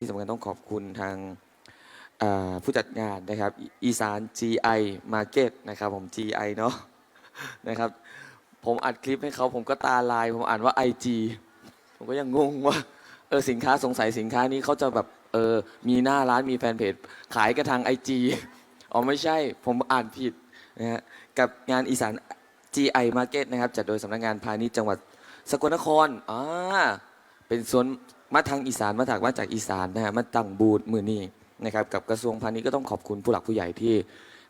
ที่สำคัญต้องขอบคุณทางผู้จัดงานนะครับ อีสาน GI Market นะครับผม GI เนาะนะครับ ผมอัดคลิปให้เขาผมก็ตาลาย ผมอ่านว่า IG ผมก็ยังงงว่าเออสินค้าสงสัยสินค้านี้เขาจะแบบเออมีหน้าร้านมีแฟนเพจ ขายกันทาง IG อ๋อไม่ใช่ผมอ่านผิดนะฮะกับงานอีสาน GI Market นะครับ จัดโดยสำนักงานพาณิชย์จังหวัดสกลนครอ่าเป็นส่วน มาทางอีสานมาจากมาจากอีสานนะฮะมาตั้งบูธมือนี้นะครับกับกระทรวงพาณิชย์ก็ต้องขอบคุณผู้หลักผู้ใหญ่ที่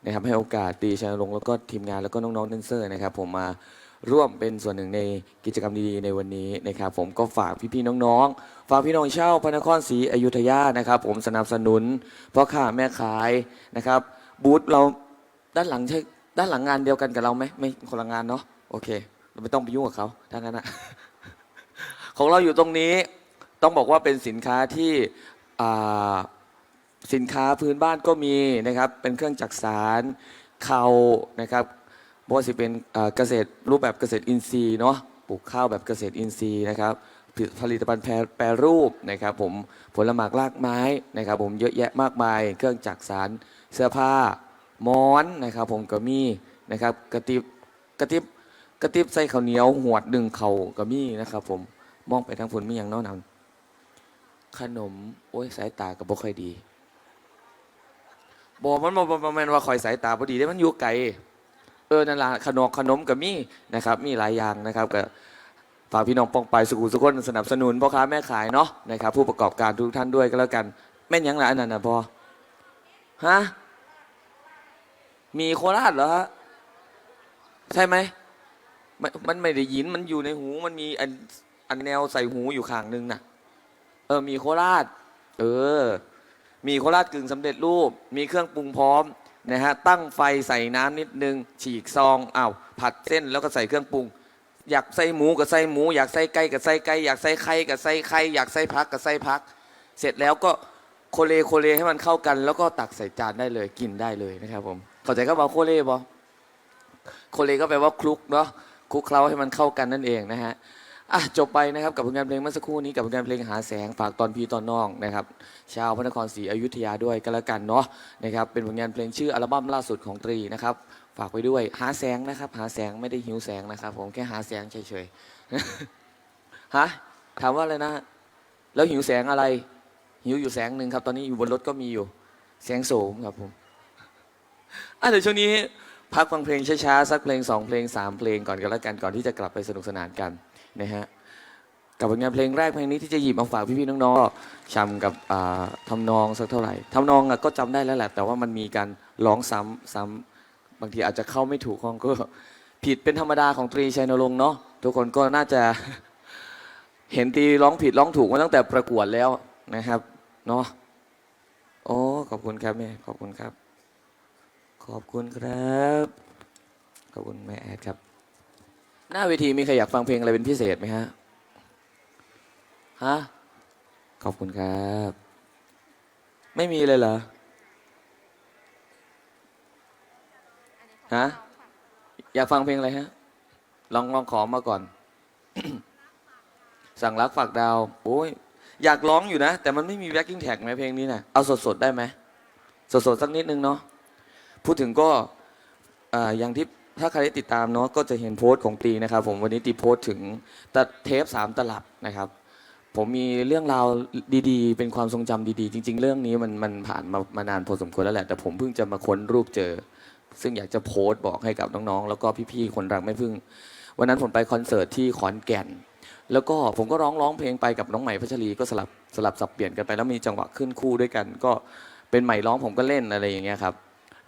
นะครับให้โอกาสตีชยลงแล้วก็ทีมงานแล้วก็น้องๆแดนเซอร์นะครับผมมาร่วมเป็นส่วนหนึ่งในกิจกรรมดีๆในวันนี้นะครับผมก็ฝากพี่ๆน้องๆ ฝากพี่น้องเช่าพระนครศรีอยุธยานะครับผมสนับสนุนพ่อค้าแม่ขายนะครับบูธเราด้านหลังใช่ด้านหลังงานเดียวกันกับเราไหมไม่คนละงานเนาะโอเค เราไม่ต้องไปยุ่งกับเขาถ้างั้นนะของเราอยู่ตรงนี้ ต้องบอกว่าเป็นสินค้าที่สินค้าพื้นบ้านก็มีนะครับเป็นเครื่องจักสารเขานะครับบ่ว่าสิเป็นเกษตรรูปแบบเกษตรอินทรีย์เนาะปลูกข้าวแบบเกษตรอินทรีย์นะครับผลิตภัณฑ์แปรรูปนะครับผมผลหมากรากไม้นะครับผมเยอะแยะมากมาย เครื่องจักสารเสื้อผ้าหมอนนะครับผมก็มีนะครับกระติบกระติบกระติบใส่ข้าวเหนียวหวดหนึ่งเข่าก็มีนะครับผมมองไปทางฝนมีอย่างน้อนน ขนม โอ้ยสายตาก็บ่ค่อยดีบอกมันบ่บ่บ่แม่นว่าคอยสายตาบ่ดีได้มันอยู่ไกลเออนั่นละขนมขนมก็มีนะครับ มีหลายอย่างนะครับก็ฝากพี่น้องปองไปสุขุสุขคนสนับสนุนพ่อค้าแม่ขายเนาะนะครับ ผู้ประกอบการทุกท่านด้วยก็แล้วกัน แม่นยังละอันนั้นนะพอฮะมีโคราชเหรอฮะใช่ไหมมันมันไม่ได้ยินมันอยู่ในหูมันมีอันอันแนวใส่หูอยู่ข้างนึงน่ะ เออ มีโคราช เออ มีโคราชกึ่งสำเร็จรูป มีเครื่องปรุงพร้อมนะฮะ ตั้งไฟใส่น้ำนิดนึง ฉีกซองอ้าวผัดเส้นแล้วก็ใส่เครื่องปรุง อยากใส่หมูกับใส่หมู อยากใส่ไก่กับใส่ไก่ อยากใส่ไข่กับใส่ไข่ อยากใส่พักกับใส่พัก เสร็จแล้วก็โคเลโคเลให้มันเข้ากัน แล้วก็ตักใส่จานได้เลย กินได้เลยนะครับผม เข้าใจก็ว่าโคเลบอโคเลก็แปลว่าคลุกเนาะ คลุกเคล้าให้มันเข้ากันนั่นเองนะฮะ อะจบไปนะครับกับผลงานเพลงเมื่อสักครู่นี้กับผลงานเพลงหาแสงฝากตอนพีตอนน้องนะครับชาวพระนครศรีอยุธยาด้วยก็แล้วกันเนาะนะครับเป็นผลงานเพลงชื่ออัลบั้มล่าสุดของตรีนะครับฝากไปด้วยหาแสงนะครับหาแสงไม่ได้หิวแสงนะครับ ผมแค่หาแสงเฉยๆฮะถามว่าอะไรนะแล้วหิวแสงอะไร หิวอยู่แสงหนึ่งครับ ตอนนี้อยู่บนรถก็มีอยู่ แสงโสมครับผมอะเดี๋ยวช่วงนี้พักฟังเพลงช้าๆสักเพลงสองเพลงสามเพลงก่อนกันแล้วกันก่อนที่จะกลับไปสนุกสนานกัน นะฮะกับผลงานเพลงแรกเพลงนี้ที่จะหยิบมาฝากพี่ๆน้องๆก็ชำกับอ่าทำนองสักเท่าไหร่ทำนองอะก็จำได้แล้วแหละ แต่ว่ามันมีการร้องซ้ำซ้ำบางทีอาจจะเข้าไม่ถูกห้องก็ผิดเป็นธรรมดาของตรีชัยนรงค์เนาะทุกคนก็น่าจะเห็นตรีร้องผิดร้องถูกมาตั้งแต่ประกวดแล้วนะครับเนาะโอ้ขอบคุณครับแม่ขอบคุณครับ ขอบคุณครับ ขอบคุณแม่แอดครับ หน้าเวทีมีใครอยากฟังเพลงอะไรเป็นพิเศษไหมฮะ ฮะ ขอบคุณครับ ไม่มีเลยเหรอ ฮะ อยากฟังเพลงอะไรฮะ ลองลองขอมาก่อน สั่งรักฝากดาว โอ้ย อยากร้องอยู่นะ แต่มันไม่มีแบ็กกิ้งแท็กไหมเพลงนี้นะเอาสดๆได้ไหม สดๆสักนิดนึงเนาะ พูดถึงก็อ่าอย่างที่ ถ้าใครได้ติดตามเนาะก็จะเห็นโพสต์ของตีนะครับ ผมวันนี้ตีโพสต์ถึงตะเทปสามตลับนะครับ ผมมีเรื่องราวดีๆ เป็นความทรงจำดีๆ จริง ๆ เรื่องนี้มันมันผ่านมามานานพอสมควรแล้วแหละ แต่ผมเพิ่งจะมาค้นรูปเจอ ซึ่งอยากจะโพสต์บอกให้กับน้องๆ แล้วก็พี่ๆคนรักไม่พึ่ง วันนั้นผมไปคอนเสิร์ตที่ขอนแก่น แล้วก็ผมก็ร้องร้องเพลงไปกับน้องใหม่พัชรีก็สลับสลับสับเปลี่ยนกันไปแล้วมีจังหวะขึ้นคู่ด้วยกัน ก็เป็นใหม่ร้องผมก็เล่นอะไรอย่างเงี้ยครับ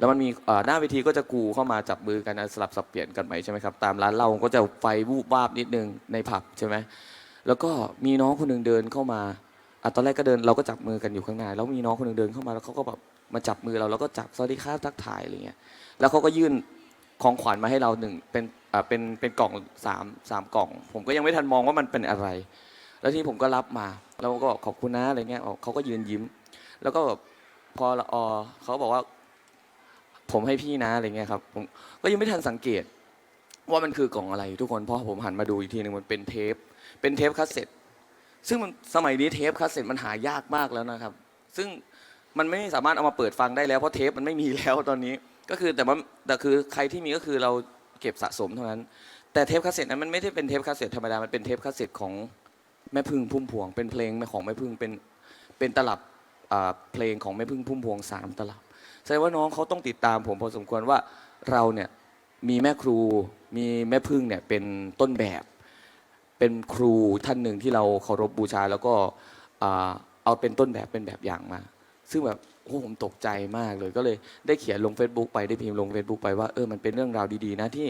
แล้วมันมีหน้าเวทีก็จะกูเข้ามาจับมือกันสลับสับเปลี่ยนกันไหมใช่ไหมครับตามร้านเราก็จะไฟวูบวาบนิดนึงในผับใช่ไหมแล้วก็มีน้องคนหนึ่งเดินเข้ามาอตอนแรกก็เดินเราก็จับมือกันอยู่ข้างหน้าแล้วมีน้องคนหนึ่งเดินเข้ามาแล้วเขาก็แบบมาจับมือเราแล้วก็จับสวัสดีครับทักทายอะไรเงี้ยแล้วเขาก็ยื่นของขวัญมาให้เราหนึ่งเป็นอ่าเป็นเป็นกล่องสามสามกล่อง ผมก็ยังไม่ทันมองว่ามันเป็นอะไร แล้วทีนี้ผมก็รับมาแล้วก็ขอบคุณนะอะไรเงี้ยเขาก็ยืนยิ้ม แล้วก็พอละออเขาบอกว่า ผมให้พี่นะอะไรเงี้ยครับผมก็ยังไม่ทันสังเกต ว่ามันคือกล่องอะไร ทุกคนเพราะผมหันมาดูอีกทีหนึ่งมันเป็นเทป เป็นเทปคาสเซ็ตซึ่งมันสมัยนี้เทปคาสเซ็ตมันหายากมากแล้วนะครับ ซึ่งมันไม่สามารถเอามาเปิดฟังได้แล้วเพราะเทปมันไม่มีแล้วตอนนี้ ก็คือแต่ว่าแต่คือใครที่มีก็คือเราเก็บสะสมเท่านั้น แต่เทปคาสเซ็ตนั้นมันไม่ได้เป็นเทปคาสเซ็ตธรรมดา มันเป็นเทปคาสเซ็ตของแม่พึ่งพุ่มพวง เป็นเพลงของแม่พึ่งเป็นเป็นตลับเพลงของแม่พึ่งพุ่มพวงสามตลับ ดงว่าน้องเขาต้องติดตามผมพอสมควรว่าเราเนี่ยมีแม่ครูมีแม่พึ่งเนี่ยเป็นต้นแบบ เป็นครูท่านหนึ่งที่เราเคารพบูชา แล้วก็อ่าเอาเป็นต้นแบบเป็นแบบอย่างมา ซึ่งแบบโอ้ผมตกใจมากเลยก็เลยได้เขียนลง Facebook ไปได้พิมพ์ลง Facebook ไปว่าเออมันเป็นเรื่องราวดีๆนะที่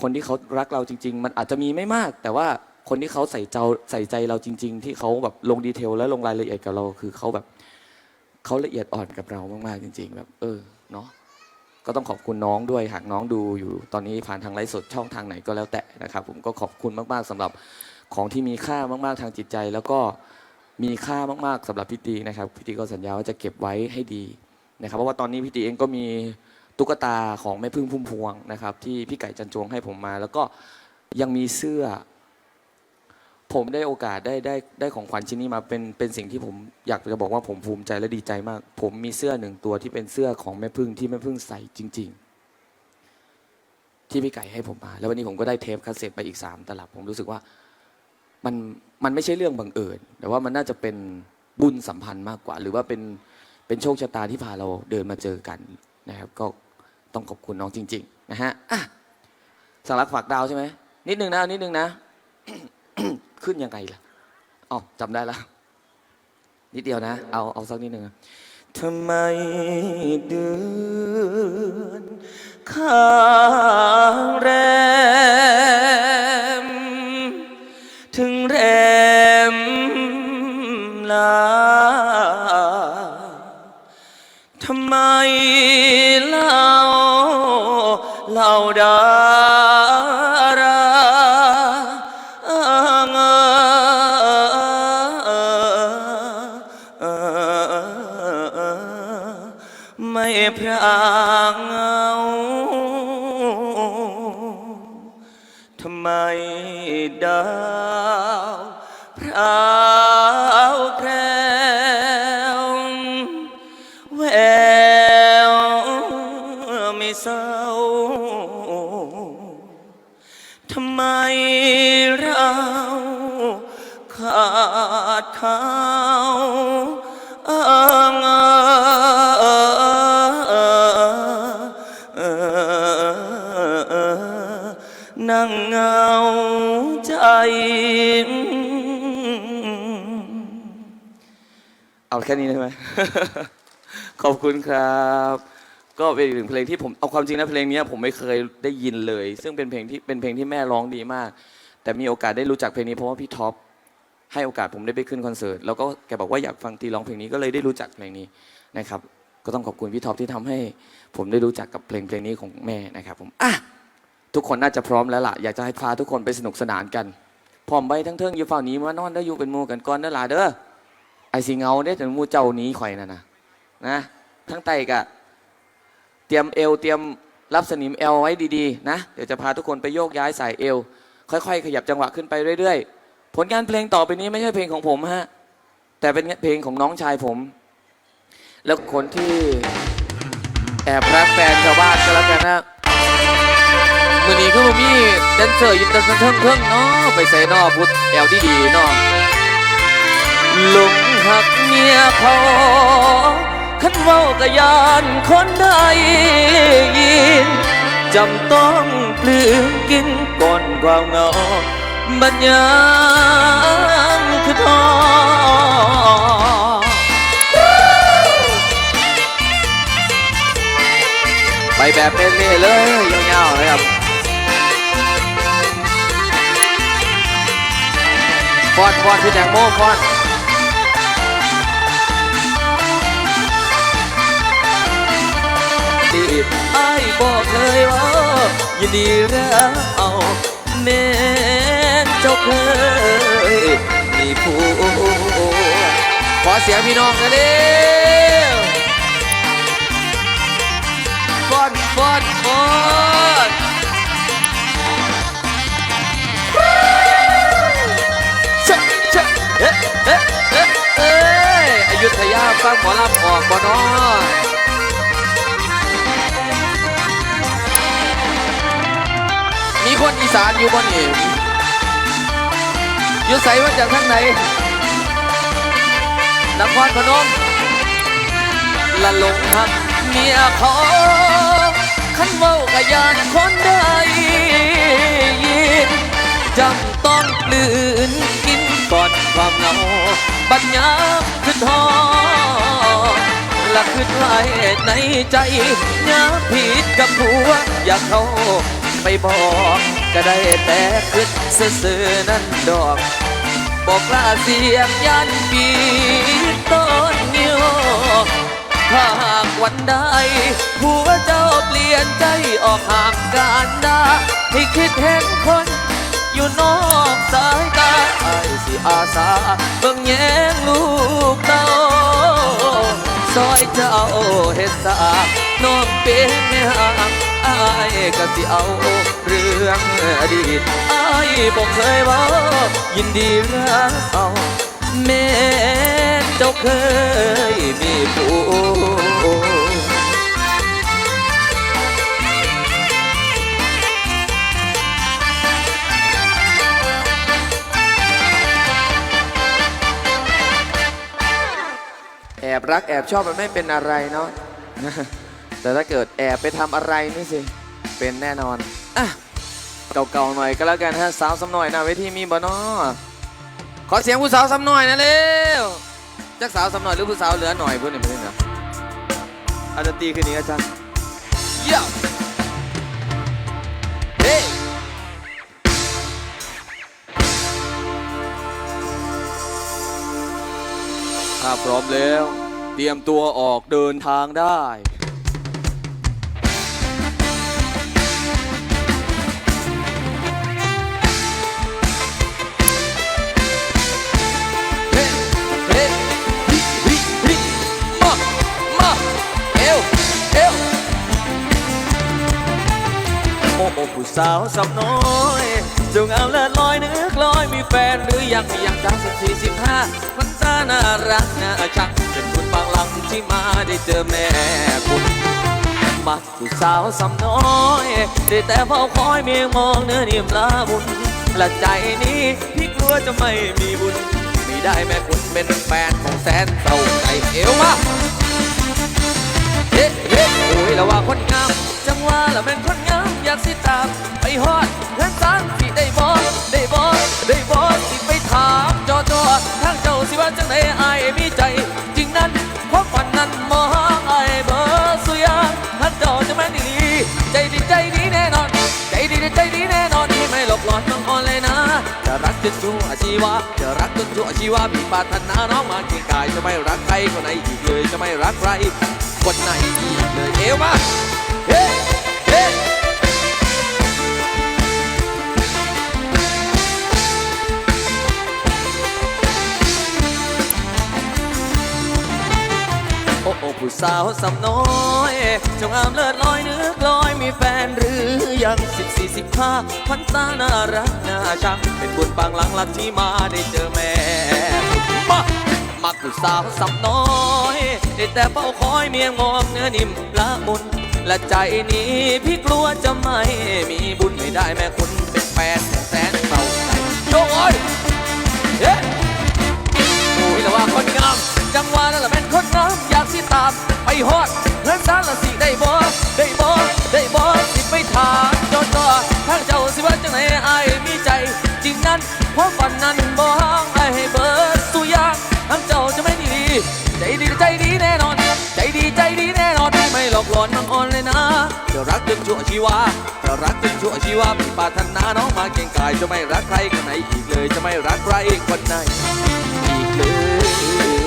คนที่เขารักเราจริง ๆ มันอาจจะมีไม่มาก แต่ว่าคนที่เขาใส่ใจใส่ใจเราจริง ๆ ที่เขาแบบลงดีเทลและลงรายละเอียดกับเราคือเขาแบบ เขาละเอียดอ่อนกับเรามากๆจริง ๆ แบบ เออเนาะก็ต้องขอบคุณน้องด้วยหากน้องดูอยู่ตอนนี้ผ่านทางไลฟ์สดช่องทางไหนก็แล้วแต่นะครับ ผมก็ขอบคุณมากๆสำหรับของที่มีค่ามากๆทางจิตใจ แล้วก็มีค่ามากๆสำหรับพี่ตีนะครับพี่ตีก็สัญญาว่าจะเก็บไว้ให้ดีนะครับ เพราะว่าตอนนี้พี่ตีเองก็มีตุ๊กตาของแม่พึ่งพุ่มพวงนะครับ ที่พี่ไก่จันจวงให้ผมมา แล้วก็ยังมีเสื้อ ผมได้โอกาสได้ได้ได้ของขวัญชิ้นนี้มาเป็นเป็นสิ่งที่ผมอยากจะบอกว่าผมภูมิใจและดีใจมาก ผมมีเสื้อหนึ่งตัวที่เป็นเสื้อของแม่พึ่งที่แม่พึ่งใส่จริง ๆ ที่พี่ไก่ให้ผมมา แล้ววันนี้ผมก็ได้เทปคาสเซ็ตไปอีกสามตลับ ผมรู้สึกว่ามันมันไม่ใช่เรื่องบังเอิญแต่ว่ามันน่าจะเป็นบุญสัมพันธ์มากกว่า หรือว่าเป็นเป็นโชคชะตาที่พาเราเดินมาเจอกันนะครับ ก็ต้องขอบคุณน้องจริง ๆ นะฮะะสารักฝากดาวใช่ไหมนิดนึงนะนิดนึงนะ ขึ้นยังไงล่ะอ๋อจำได้แล้ว นิดเดียวนะ เอาเอาสักนิดนึงนะทำไมเดือนข้างแรม ถึงแรมลาทำไมเล่าเล่าด คุณครับ ก็เป็นอีกหนึ่งเพลงที่ผมเอาความจริงนะเพลงนี้ผมไม่เคยได้ยินเลย ซึ่งเป็นเพลงที่เป็นเพลงที่แม่ร้องดีมาก แต่มีโอกาสได้รู้จักเพลงนี้เพราะว่าพี่ท็อปให้โอกาสผมได้ไปขึ้นคอนเสิร์ตแล้วก็แกบอกว่าอยากฟังตีร้องเพลงนี้ก็เลยได้รู้จักเพลงนี้นะครับ ก็ต้องขอบคุณพี่ท็อปที่ทำให้ ผมได้รู้จักกับเพลงเพลงนี้ของแม่นะครับ ผมอะทุกคนน่าจะพร้อมแล้วล่ะอยากจะให้พาทุกคนไปสนุกสนานกันพร้อมไปทั้งเทิงอยู่ฝั่งนี้มานอนได้อยู่เป็นมูกันก่อนเด้อล่ะเด้อไอสิเงาได้ถึงมูเจ้าหนี้ข่อยน่ะนะนะ ทั้งไตกะเตรียมเอวเตรียมรับสนิมเอวไว้ดีๆนะเดี๋ยวจะพาทุกคนไปโยกย้ายสายเอว ค่อยๆ ขยับจังหวะขึ้นไปเรื่อยๆ ผลงานเพลงต่อไปนี้ไม่ใช่เพลงของผมฮะแต่เป็นเพลงของน้องชายผม แล้วคนที่แอบรักแฟนชาวบ้านก็แล้วกันนะมือนี้คือมีแดนเซอร์ยินเตอร์เทิงเทิงๆเนาะไปใส่นอพุทธแอลดีๆเนาะหลงหักเมียเขา คันเว้ากะยานคนใดยินจำต้องปลืมกินก่อนความเงาบัดยามคือทอไปแบบเล่ๆเลยยาวๆเลยครับฟอนฟอนพี่แตงโมฟอน ไอ้บอกเลยว่ายินดีรับเอาแม่นเจ้าเคยมีผู้ขอเสียงพี่น้องกันเร็วฟอนฟอนฟอนเชะเชะเอ๊ะยุธยาฟังหมอลำออกบ่น้อมี คนอีสานอยู่บ่นี่อยู่ใสมาจากทางไหนนครพนมละหลงทักเมียเขาขันเว้ากะยานคนได้ยินจำต้องกลืนกินก่อนความเหงาปัญญาคือทอละคือไว้ในใจยาผิดกับผัวอยากเขา ไปบอก ก็ได้แต่คิดซื่อๆนั่นดอก บอกลาเสียงยันปีต้นเงียวถ้าหากวันใดผัวเจ้าเปลี่ยนใจออกห่างกันได้ให้คิดเห็นคนอยู่นอกสายตาไอ้สิอาสาเบิ่งแยงลูกเต้าซอยเจ้าเฮ็ดสาน้องเป็นแม่ห่างไอ้ายก็สิเอาเรื่องอดีตไอ้ายบอกเคยว่ายินดีรักเอาแม่เจ้าเคยมีผัวแอบรักแอบชอบมันไม่เป็นอะไรเนาะ แต่ถ้าเกิดแอบไปทำอะไรนี่สิ เป็นแน่นอนอะเก่าๆหน่อยก็แล้วกันฮะสาวสำหน่อยหนะเวทีมีบ่เนาะขอเสียงผู้สาวสำหน่อยนะเร็วจักสาวสำหน่อยหรือผู้สาวเหลือหน่อยเพื่อนนี่ไม่ใช่เหรออาจจะตีคืนนี้อาจารย์เยี่ยมเฮ้ถ้าพร้อมแล้ว เตรียมตัวออกเดินทางได้ สาวสำน้อยจงเอาเลิศลอยนึกลอยมีแฟนหรือยังมียังจังสิบสี่สิบห้ามันตาน่ารักน่าชังเป็นคุณบางหลังที่มาได้เจอแม่คุณมาผู้สาวสำน้อยได้แต่เฝ้าคอยเมียงมองเนื้อนิ่มละบุญและใจนี้พี่กลัวจะไม่มีบุญมีได้แม่คุณเป็นแฟนของแสนเศร้าใจเอวมาเฮ้เฮ้โอ้ยล้วว่าคนงามจังว่าล้วเป็นคน อยากสิตามไปฮอดเพื่อนสานสิได้บอได้บอได้บอสิไปถามจอจอทางเจ้าสิว่าจังไดอายมีใจ จริงนั้นความฝันนั้นมองอายเบอร์สุยางท่านเจ้าจะแม่นดีใจดีใจดีแน่นอน ใจดีใจดีแน่นอนที่ไม่หลบหลอนน้องอ่อนเลยนะจะรักจนชั่วชีวาจะรักจนชั่วชีวามีปาถนาน้องมาเกียงกายจะไม่รักใครคนไหนอีกเลยจะไม่รักใครคนไหนอีกเลยเอวมาเฮ้ สาวสำน้อยจงอามเลิศลอยนึกลอยมีแฟนหรือยังสิบสี่สิบห้าพันตาน่ารักน่าชังเป็นบุญบางหลังลักที่มาได้เจอแม่มามักผู้สาวสำน้อยได้แต่เฝ้าคอยเมียงมองเนื้อนิ่มละมุนและใจนี้พี่กลัวจะไม่มีบุญไม่ได้แม่คุณเป็นแฟนแสนเศร้าใจโจ้ยเฮ้โอ้ยแล้วว่าคนงาม จังหวะนั่นแหละเป็นคนงามอยากสิตาม ไปฮอดเพื่อนสารละสิได้บ่ได้บ่ได้บ่สิไปถามจอจอทางเจ้าสิว่าจังไหนไอ้มีใจ จริงนั้นเพราะฝันนั้นบ่ห่างไอ้ให้เบิดสุยางทางเจ้าจะไม่ดี ใจดีใจดีแน่นอน ใจดีใจดีแน่นอนไม่หลอกหลอนน้องอ่อนเลยนะจะรักจนชั่วชีวาจะรักจนชั่วชีวามีปารถนาน้องมาเก่งกายจะไม่รักใครคนไหนอีกเลยจะไม่รักใครคนไหนอีกเลย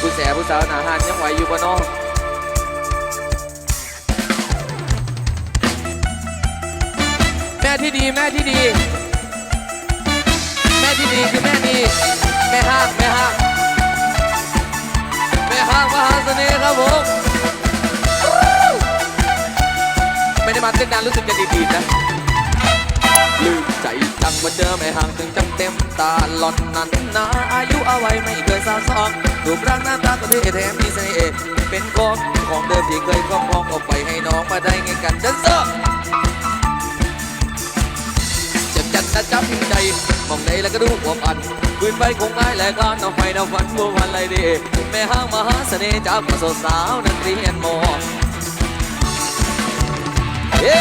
ผู้แสบผู้สาวหนาหานยังไหวอยู่บ่เน้องแม่ที่ดีแม่ที่ดี แม่ที่ดีคือแม่นี้แม่ห้างแม่ห้างแม่ห้างมหาเสน่ห์ครับผม ไม่ได้มาเต้นนานรู้สึกจะดีๆนะลืมใจจังมาเจอไม่ห่างถึงจำเต็มตาหล่อนนั้นนะอายุเอาไว้ไม่เคยสาวซองรูปร่างหน้าตาก็เท่แถมมีเสน่ห์เป็นของของเดิมที่เคยครอบครองเอาไปให้น้องมาได้ไงกันดันเซอร์เจ็บจัดนะจับใจมองในแล้วก็ดูหัวพันปืนไปคงง่ายแหละการเอาไฟเอาฟันบัววันไรดีแม่ห้างมหาเสน่ห์จากมาสาวสาวนักเรียนมอ เฮ้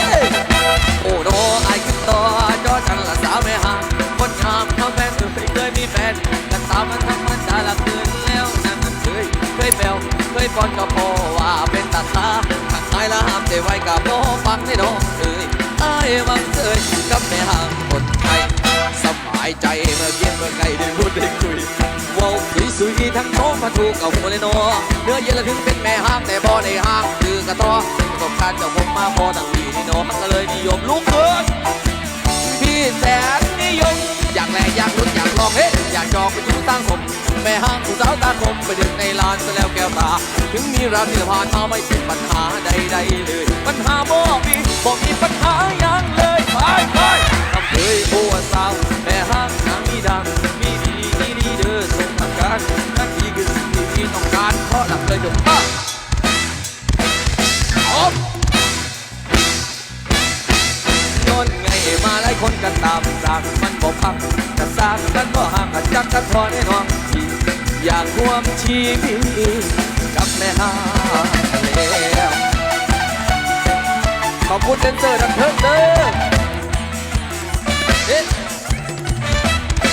โอ้โนไอ้ขึ้นต่อจอฉันละสาวแม่ห้างคนงามเขาแฟนเคยเคยมีแฟนกันตามมันทั้งมันดาละคืนแล้วนั่นมันเคยเคยแปลวเคยป้อนก็พอว่าเป็นตาตาทางไหนละห้ามใจไว้กับพ่อฟังได้ดอกเอ้ยไอ้บังเคยกับแม่ห่างคนไทยสบายใจเมื่อเย็นเมื่อไกลได้พูดได้คุยว้าว สุยทั้งโน้มมาถูกกับหัวเลยนอเนื้อเย็นละถึงเป็นแม่ห้างแต่บ่ในห้างคือกระต้อประสบการณ์จากผมมาพอตั้งปีนี่นอก็เลยนิยมลูกเกินพี่แสนนิยม อยากแลอยากลุ้นอยากลองเฮ้อยากจองไปอยู่ตั้งสมแม่ห้างผู้สาวตาคมไปดึงในลานซะแล้วแก้วตา ถึงมีราที่ผ่านมาไม่เป็นปัญหาใดๆเลย ปัญหาบ่มีบ่มีปัญหาอย่างเลยไปไปทำเคยบัวสาวแม่ห้างนางมีดังมีดีมีดีเด้อส่งทาง การนั่นคือสิ่งที่ต้องการเพราะหลักเลยจบป้าออมโยนไงมาหลายคนกันตามสร้างมันบ่พักจะสร้างกันบ่ห่างกันจักกันพอแน่นอนที่อยากร่วมชีวิตกับแม่ห้าแล้วขอบคุณเดนเซอร์ดังเทิงเด้อเอ๊ะ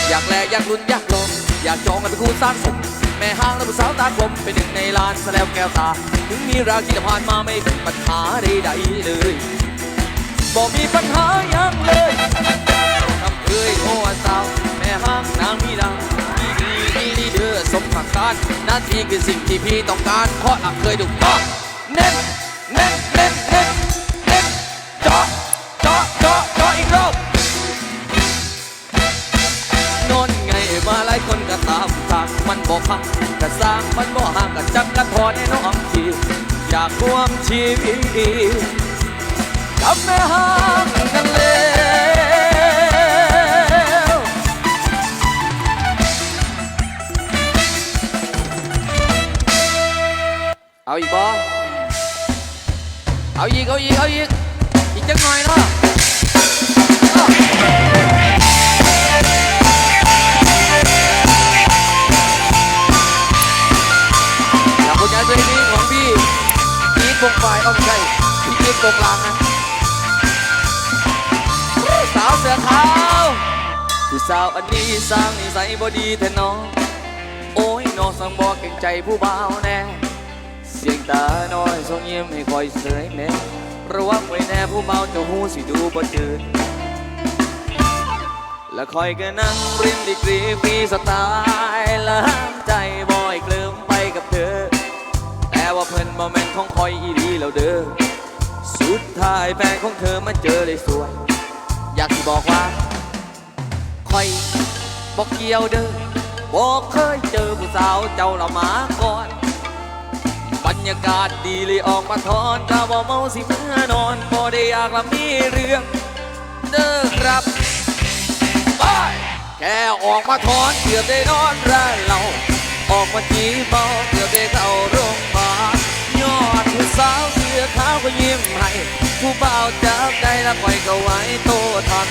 อยากแลอยากลุ้นอยากลง อยากจองกันเป็นคู่สร้างสมแม่ห้างและผู้สาวตากลมเป็นหนึ่งในล้านซะแล้วแก้วตา ถึงมีราวที่จะผ่านมาไม่เป็นปัญหาใดๆเลยบอกมีปัญหาอย่างเลยทำเคยโทษสาวแม่ห้างนางมีดังมีดีมีดีเด้อสมทางการหน้าที่คือสิ่งที่พี่ต้องการเพราะหลักเคยถูกต้องเน้นเน้นเน้นางมันบอกพังก็สร้างมันบ่ห่างก็จักกันพอแน่น้องทีอยากร่วมชีวิตกับแม่ห้างกันแล้วเอาอีกบ่เอาอีกเอาอีกเอาอีกอีกจังหน่อยเนาะ พี่พีทวงลางนะสาวเสือขาวผู้สาวอันนี้สร้างนิสัยบ่ดีแท้น้องโอ้ยน้องสังบอกเก่งใจผู้บ่าวแน่ เสียงตาน้อยทรงยิ้มให้คอยเสยแน่ระวังไว้แน่ผู้เมาจะหูสิดูบ่จืดและคอยก็นั่งริมดีกรีฟรีสไตล์และห้ามใจบ่อยกลิมไปกับเธอ แต่ว่าเพิ่นบ่แม่นของคอยอีดีแล้วเด้อ สุดท้ายแฟนของเธอมาเจอเลยสวย อยากสิบอกว่าคอยบอกเกี่ยวเด้อบอกเคยเจอผู้สาวเจ้าละมาก่อน บรรยากาศดีเลยออกมาทอนกะว่าเมาสิเมื่อนอนพอได้อยากละมีเรื่องเด้อครับไปแค่ออกมาทอนเกือบได้นอนร้านเรา ออกมาจีบเมาเกือบได้เข้าโรงพยาบาล อดผู้สาวเสื้อขาวก็ยิ้มให้ ผู้เบาวจับได้และปล่อยก็ไว้โตทัน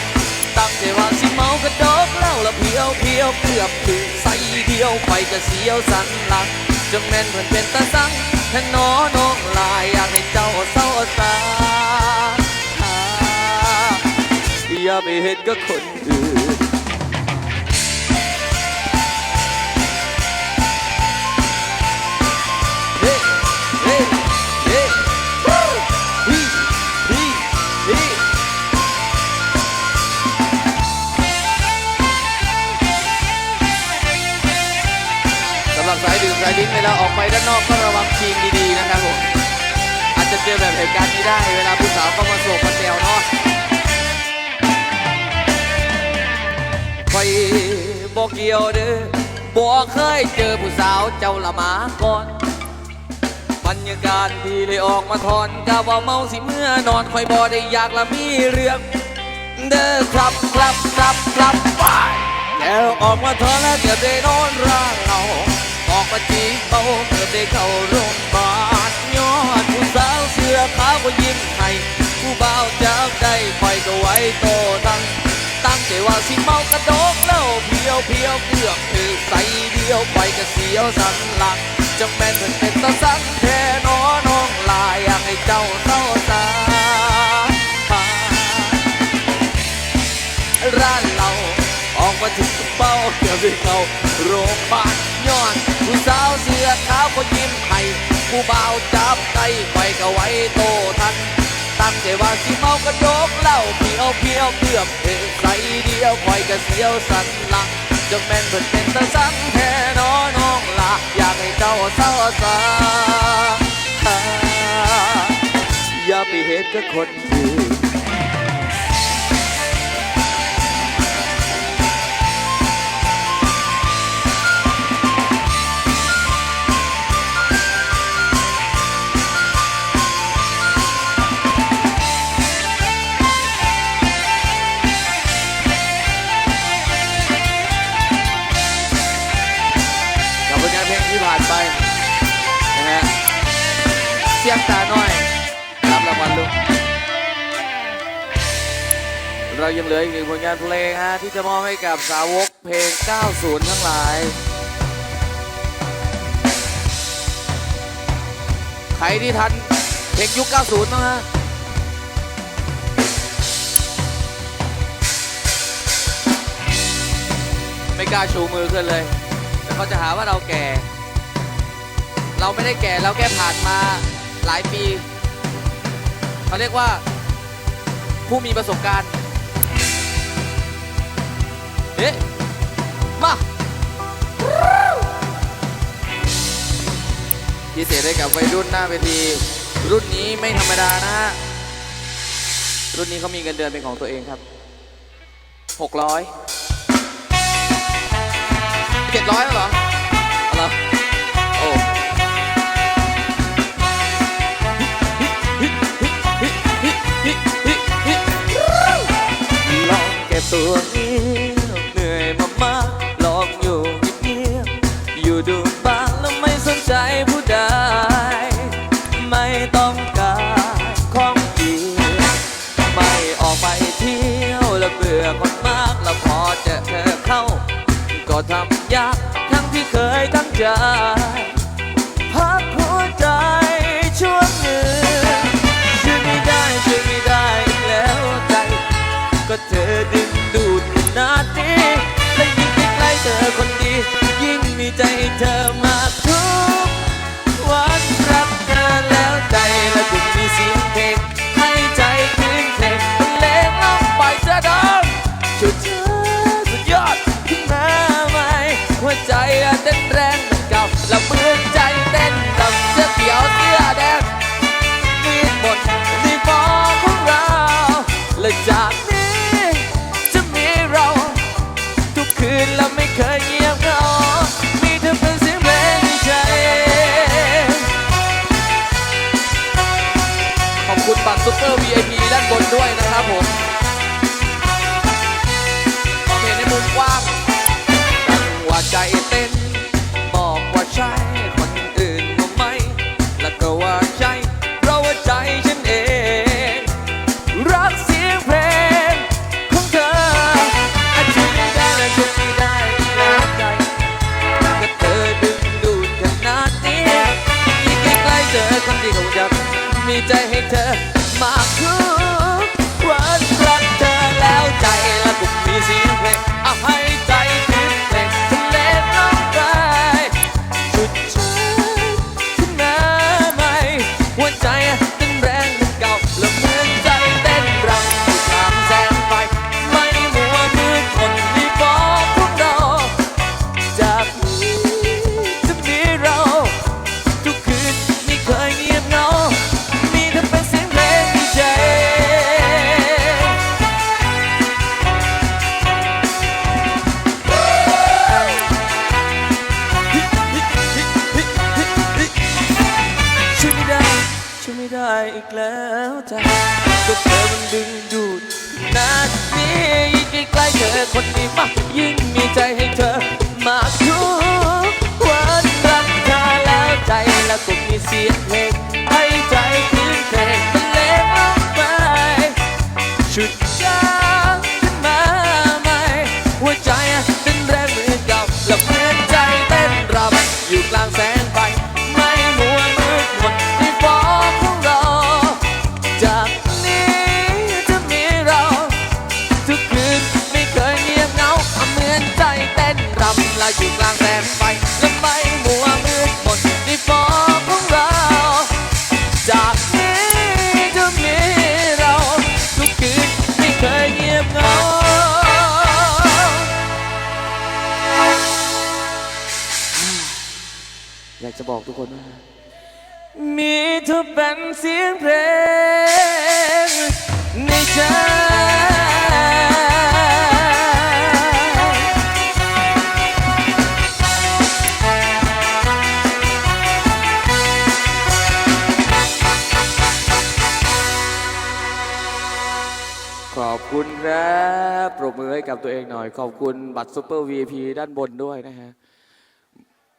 ตั้งใจว่าสิเมากระดกเหล้าละเพียวเพียวเกือบถึงใส่เดียวไปจะเสียวสันหลังจงแม่นเพื่อนเป็นตาสังแท่นอน้องลายอยากให้เจ้าเศร้าสาอย่าไปเห็นกับคนอื่นำหรับสายดื่มสายดิ้นเวลาออกไปด้านนอกก็ระวังทีมดีๆนะครับผมอาจจะเจอแบบเหตุการณ์นี้ได้ เวลาผู้สาวเข้ามาโศกมาแซวเนาะคอยบอกเกี่ยวเด้อบอกเคยเจอผู้สาวเจ้าละมาก่อนบรรยากาศที่เลยออกมาทอนกะว่าเมาสิเมื่อนอนคอยบอได้อยากละมีเรื่อง เด้อครับครับครับครับไปแล้วออกมาทอนแล้วเกือบได้นอนร่างเรา ออกมาจีบเบาเกือได้เข้าโรงพยาบาลยอดผู้สาวเสื้อขาวก็ยิ้มให้ผู้บ่าวจับได้คอยก็ไว้โตตั้งตั้งใจว่าสิเมากระดกแล้วเพียวเพียวเกือบถือใส่เดียวไปกระเสียวสันหลังจังแม่นเพิ่นเป็นตาสังแท่นอน้องลายอยากให้เจ้าเศร้าสาร้าน ออกมาถึงเป้าเกือบได้เข้าโรงพยาบาลย้อนผู้สาวเสื้อขาวก็ยิ้มให้ผู้บ่าวจับไตไปก็ไว้โตทัน ตั้งใจว่าสิเมากระโดกเหล้าเพียวเพียวเกือบเทใส่เดียวคอยกระเสียวสันหลังจะแม่นเพิ่นเป็นตาสังแท่นอน้องลาอยากให้เจ้าเศร้าสาอย่าไปเห็นกับคนอื่น เรายังเหลืออีกหนึ่งผลงานเพลงฮะที่จะมอบให้กับสาวกเพลง 90 ทั้งหลาย ใครที่ทันเพลงยุค 90บ้างฮะไม่กล้าชูมือขึ้นเลย แต่เขาจะหาว่าเราแก่ เราไม่ได้แก่เราแค่ผ่านมาหลายปี เขาเรียกว่าผู้มีประสบการณ์ เอ๊ะมาพิเศษให้กับวัยรุ่นหน้าเวทีรุ่นนี้ไม่ธรรมดานะฮะ รุ่นนี้เขามีเงินเดือนเป็นของตัวเองครับ 600เจ็ดร้อยแล้วเหรอเหรอโอ้ลองแก้ตัวเงียบเหนื่ อยากทั้งที่เคยตั้งใจ ก็เธอมันดึงดูดนาทียิ่งใกล้เธอคนนี้มากยิ่งมีใจให้เธอมากทุกวันรักเธอแล้วใจแล้วก็มีเสียงเพลงให้ใจคืนเพลง อยากจะบอกทุกคนว่ามีเธอเป็นเสียงเพลงในใจขอบคุณครับปรบมือให้กับตัวเองหน่อย ขอบคุณบัตรซูเปอร์ VIP ด้านบนด้วยนะฮะ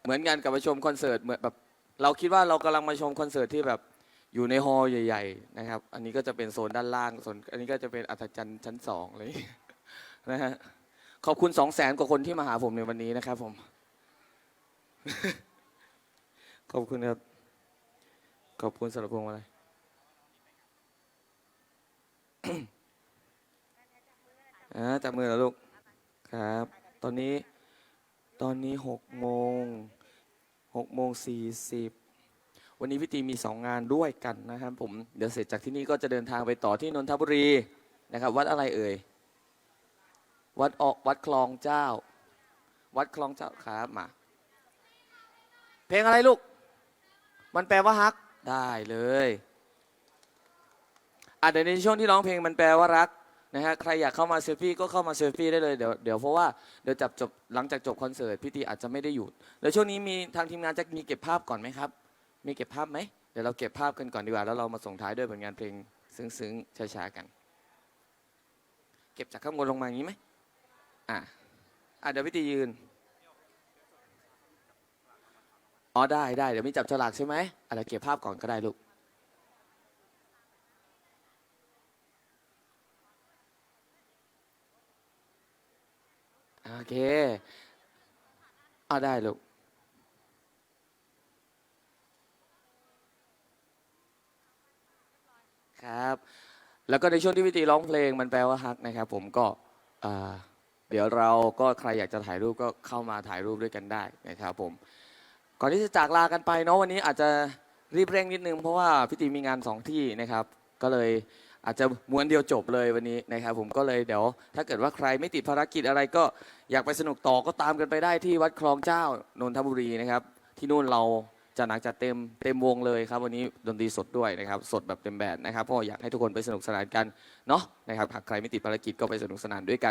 เหมือนกันกับมาชมคอนเสิร์ตเหมือนแบบเราคิดว่าเรากำลังมาชมคอนเสิร์ตที่แบบอยู่ในฮอลล์ใหญ่ ๆ นะครับ อันนี้ก็จะเป็นโซนด้านล่างโซนอันนี้ก็จะเป็นอัศจรรย์ชั้นสองเลยนะฮะขอบคุณสองแสนกว่าคนที่มาหาผมในวันนี้นะครับผม ขอบคุณครับ ขอบคุณสำหรับพวงมาลัยอ่าจับมือแล้วลูก ครับ ตอนนี้ ตอนนี้หกโมง หกโมงสี่สิบวันนี้พี่ตีมีสองงานด้วยกันนะครับผม เดี๋ยวเสร็จจากที่นี่ก็จะเดินทางไปต่อที่นนทบุรีนะครับ วัดอะไรเอ่ย วัดออกวัดคลองเจ้า วัดคลองเจ้าครับมา เพลงอะไรลูก มันแปลว่าฮักได้เลยอะเดี๋ยวในช่วงที่ร้องเพลงมันแปลว่ารัก นะฮะใครอยากเข้ามาเซลฟี่ก็เข้ามาเซลฟี่ได้เลยเดี๋ยวเดี๋ยวเพราะว่าเดี๋ยวจับจบหลังจากจบคอนเสิร์ตพี่ตีอาจจะไม่ได้หยุดแล้วช่วงนี้มีทางทีมงานจะมีเก็บภาพก่อนไหมครับ มีเก็บภาพไหมเดี๋ยวเราเก็บภาพกันก่อนดีกว่าแล้วเรามาส่งท้ายด้วยผลงานเพลงซึ้งๆช้าๆกัน เก็บจากข้างบนลงมาอย่างนี้ไหมอะอะเดี๋ยวพี่ตียืนอ๋อได้ได้เดี๋ยวมีจับฉลากใช่ไหมอะเดี๋ยวเก็บภาพก่อนก็ได้ลูก โอเคเอาได้ลูกครับ แล้วก็ในช่วงที่พี่ตีร้องเพลงมันแปลว่าฮักนะครับ ผมก็เดี๋ยวเราก็ใครอยากจะถ่ายรูปก็เข้ามาถ่ายรูปด้วยกันได้นะครับผม ก่อนที่จะจากลากันไปเนาะวันนี้อาจจะรีบเร่งนิดนึงเพราะว่าพี่ตีมีงานสองที่นะครับ ก็เลยอาจจะม้วนเดียวจบเลยวันนี้นะครับ ผมก็เลยเดี๋ยว ถ้าเกิดว่าใครไม่ติดภารกิจอะไรก็ อยากไปสนุกต่อก็ตามกันไปได้ที่วัดคลองเจ้านนทบุรีนะครับ ที่นู่นเราจะหนักจะเต็มเต็มวงเลยครับวันนี้ดนตรีสดด้วยนะครับ สดแบบเต็มแบนด์นะครับพ่ออยากให้ทุกคนไปสนุกสนานกันเนาะนะครับหากใครไม่ติดภารกิจก็ไปสนุกสนานด้วยกัน